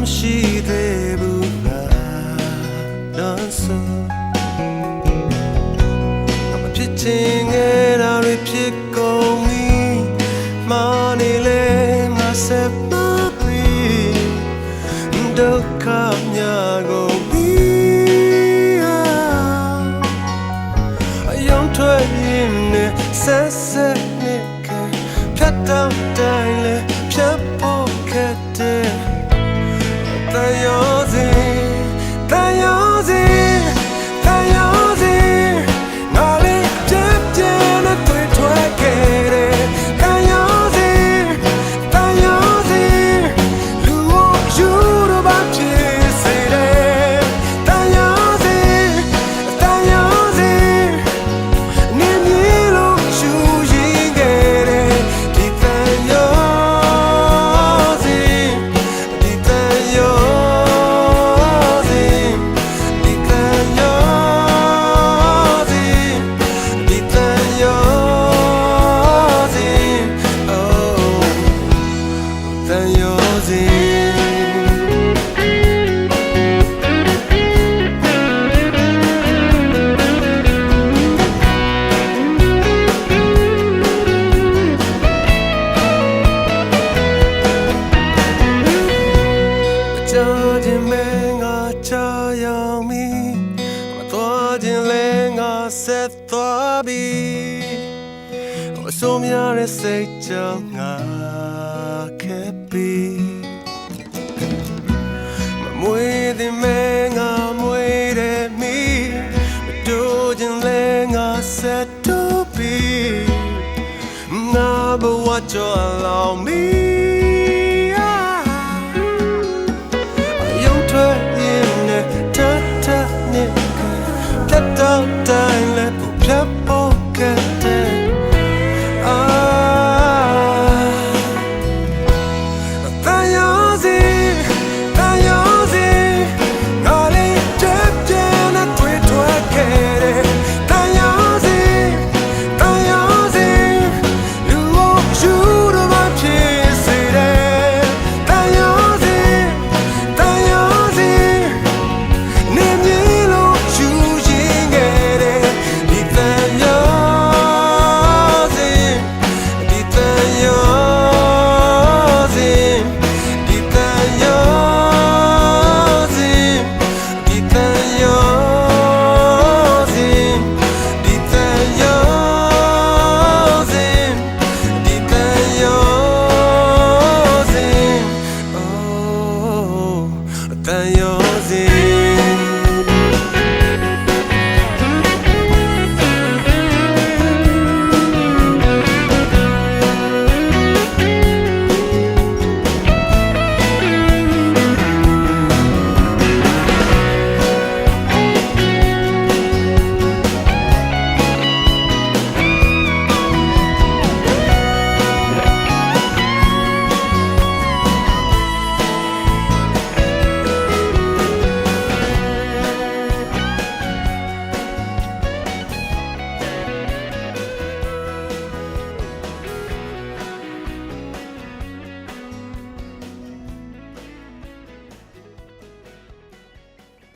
မရှိသေးဘူးလားတော့ဆိုအမဖြစ်ချင်ငယ်တာတွေဖြစ်ကုန်ပြီမာနေလေငါဆက်ပါပြီဒုက္ခများကုန်ပြီအယုံထွက်ရင်နဲ့ဆက်ဆက်နဲ့ကဖြတ်တော့တိုင်းလေ ခြင်းလဲငါဆက်သွားပြီအဆိုးများတဲ့စိတ်ကြောင့်ငါခဲ့ပြီမမွေးသည်မဲငါမွေးတဲ့မီမတို့ခြင်းလဲငါဆက်တော့ပြီငါဘဝကြောင့်လောင်မီ တက်တော့တိုင်းလည်းပူပြ 担忧。